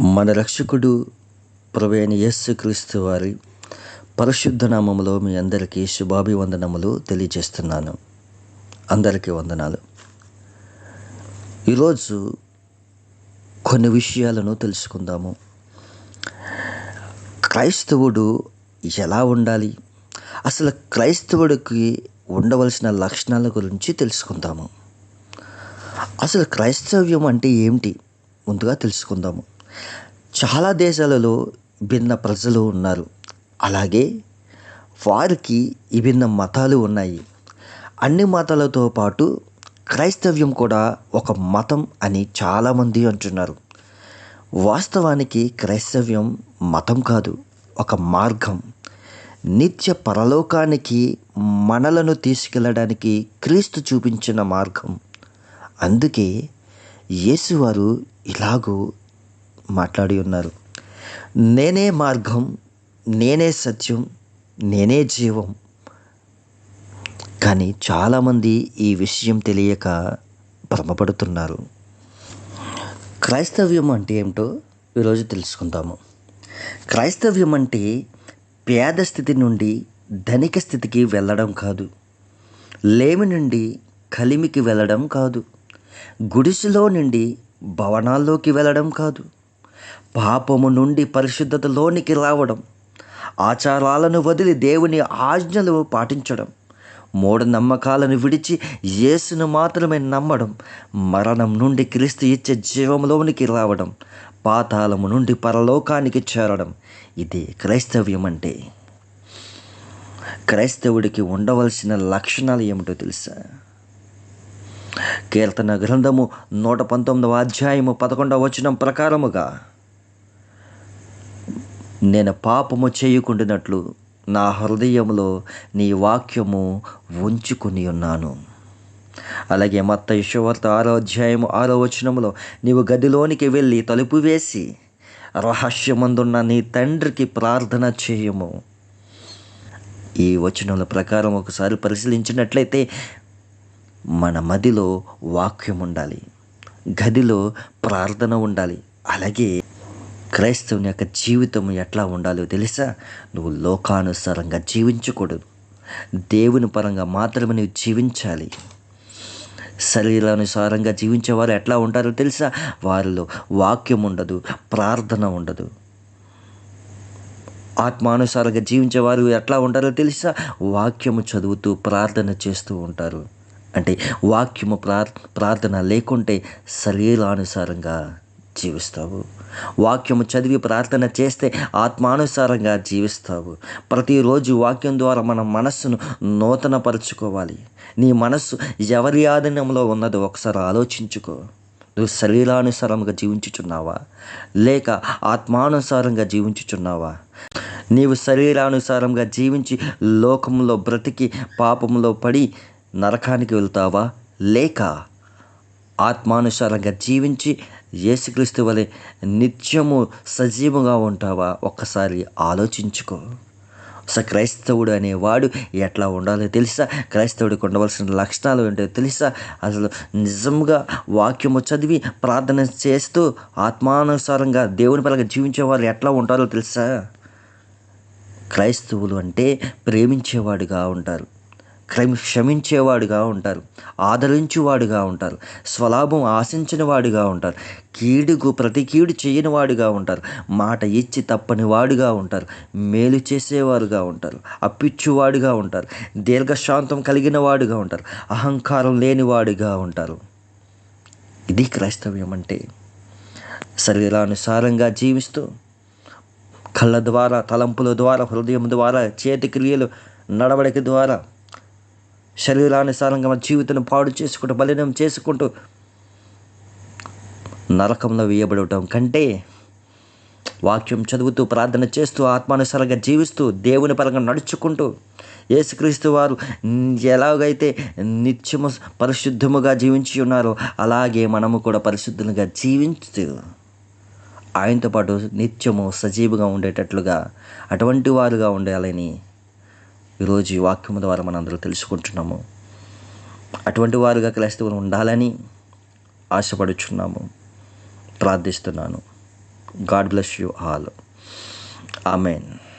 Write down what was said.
మన రక్షకుడు ప్రవేణ యేసుక్రీస్తు వారి పరిశుద్ధ నామములో మీ అందరికీ శుభాభివందనములు తెలియజేస్తున్నాను. అందరికీ వందనాలు. ఈరోజు కొన్ని విషయాలను తెలుసుకుందాము. క్రైస్తవుడు ఎలా ఉండాలి? అసలు క్రైస్తవుడికి ఉండవలసిన లక్షణాల గురించి తెలుసుకుందాము. అసలు క్రైస్తవ్యం అంటే ఏమిటి? ముందుగా తెలుసుకుందాము. చాలా దేశాలలో భిన్న ప్రజలు ఉన్నారు. అలాగే వారికి విభిన్న మతాలు ఉన్నాయి. అన్ని మతాలతో పాటు క్రైస్తవ్యం కూడా ఒక మతం అని చాలామంది అంటున్నారు. వాస్తవానికి క్రైస్తవ్యం మతం కాదు ఒక మార్గం. నిత్య పరలోకానికి మనలను తీసుకెళ్ళడానికి క్రీస్తు చూపించిన మార్గం. అందుకే యేసువారు ఇలాగూ మాట్లాడి ఉన్నారు. నేనే మార్గం నేనే సత్యం నేనే జీవం. కానీ చాలామంది ఈ విషయం తెలియక భ్రమపడుతున్నారు. క్రైస్తవ్యం అంటే ఏమిటో ఈరోజు తెలుసుకుందాము. క్రైస్తవ్యం అంటే పేద స్థితి నుండి ధనిక స్థితికి వెళ్ళడం కాదు. లేమి నుండి కలిమికి వెళ్ళడం కాదు. గుడిసెలో నుండి భవనాల్లోకి వెళ్ళడం కాదు. పాపము నుండి పరిశుద్ధతలోనికి రావడం ఆచారాలను వదిలి దేవుని ఆజ్ఞలు పాటించడం మూఢనమ్మకాలను విడిచి యేసును మాత్రమే నమ్మడం మరణం నుండి క్రీస్తు ఇచ్చే జీవంలోనికి రావడం పాతాళము నుండి పరలోకానికి చేరడం ఇది క్రైస్తవ్యం అంటే క్రైస్తవుడికి ఉండవలసిన లక్షణాలు ఏమిటో తెలుసా? కీర్తన గ్రంథము నూట పంతొమ్మిదవ అధ్యాయము పదకొండవ వచనం ప్రకారముగా నేను పాపము చేయకుండానట్లు నా హృదయంలో నీ వాక్యము ఉంచుకుని ఉన్నాను. అలాగే మత్త యశోవర్త ఆరో అధ్యాయము ఆరో వచనంలో నీవు గదిలోనికి వెళ్ళి తలుపు వేసి రహస్యమందున్న నీ తండ్రికి ప్రార్థన చేయము. ఈ వచనముల ప్రకారం ఒకసారి పరిశీలించినట్లయితే మన మదిలో వాక్యం ఉండాలి గదిలో ప్రార్థన ఉండాలి అలాగే క్రైస్తవుని యొక్క జీవితం ఎట్లా ఉండాలో తెలుసా? నువ్వు లోకానుసారంగా జీవించకూడదు. దేవుని పరంగా మాత్రమే నువ్వు జీవించాలి. శరీరానుసారంగా జీవించేవారు ఎట్లా ఉంటారో తెలుసా? వారిలో వాక్యం ఉండదు ప్రార్థన ఉండదు. ఆత్మానుసారంగా జీవించేవారు ఎట్లా ఉంటారో తెలుసా? వాక్యము చదువుతూ ప్రార్థన చేస్తూ ఉంటారు. అంటే వాక్యము ప్రార్ ప్రార్థన లేకుంటే శరీరానుసారంగా జీవిస్తావు. వాక్యము చదివి ప్రార్థన చేస్తే ఆత్మానుసారంగా జీవిస్తావు. ప్రతిరోజు వాక్యం ద్వారా మన మనస్సును నూతనపరుచుకోవాలి. నీ మనస్సు ఎవరి ఆధీనంలో ఉన్నదో ఒకసారి ఆలోచించుకో. నువ్వు శరీరానుసారంగా జీవించుచున్నావా? లేక ఆత్మానుసారంగా జీవించుచున్నావా? నీవు శరీరానుసారంగా జీవించి లోకంలో బ్రతికి పాపంలో పడి నరకానికి వెళ్తావా? లేక ఆత్మానుసారంగా జీవించి యేసుక్రీస్తు వలె నిత్యము సజీవంగా ఉంటావా? ఒక్కసారి ఆలోచించుకో. అసలు క్రైస్తవుడు అనేవాడు ఎట్లా ఉండాలో తెలుసా? క్రైస్తవుడికి ఉండవలసిన లక్షణాలు ఏంటో తెలుసా? అసలు నిజంగా వాక్యము చదివి ప్రార్థన చేస్తూ ఆత్మానుసారంగా దేవుని పరంగా జీవించే వాళ్ళు ఎట్లా ఉంటారో తెలుసా? క్రైస్తవులు అంటే ప్రేమించేవాడుగా ఉంటారు. క్రమి క్షమించేవాడుగా ఉంటారు. ఆదరించువాడుగా ఉంటారు. స్వలాభం ఆశించిన వాడుగా ఉంటారు. కీడుకు ప్రతి కీడు చేయని వాడుగా ఉంటారు. మాట ఇచ్చి తప్పని వాడుగా ఉంటారు. మేలు చేసేవారుగా ఉంటారు. అప్పిచ్చువాడుగా ఉంటారు. దీర్ఘశాంతం కలిగిన వాడుగా ఉంటారు. అహంకారం లేనివాడుగా ఉంటారు. ఇది క్రైస్తవ్యం అంటే. శరీరానుసారంగా జీవిస్తూ కళ్ళ ద్వారా తలంపుల ద్వారా హృదయం ద్వారా చేతి క్రియలు నడవడిక ద్వారా శరీరానుసారంగా మన జీవితం పాడు చేసుకుంటూ బలినం చేసుకుంటూ నరకంలో వేయబడటం కంటే వాక్యం చదువుతూ ప్రార్థన చేస్తూ ఆత్మానుసారంగా జీవిస్తూ దేవుని పరంగా నడుచుకుంటూ యేసుక్రీస్తు వారు ఎలాగైతే నిత్యము పరిశుద్ధముగా జీవించి ఉన్నారో అలాగే మనము కూడా పరిశుద్ధులుగా జీవించు ఆయనతో పాటు నిత్యము సజీవుగా ఉండేటట్లుగా అటువంటి వారుగా ఉండాలని ఈరోజు ఈ వాక్యం ద్వారా మనందరూ తెలుసుకుంటున్నాము. అటువంటి వారుగా క్రైస్తవులు ఉండాలని ఆశపడుచున్నాము. ప్రార్థిస్తున్నాను. God bless you all. Amen.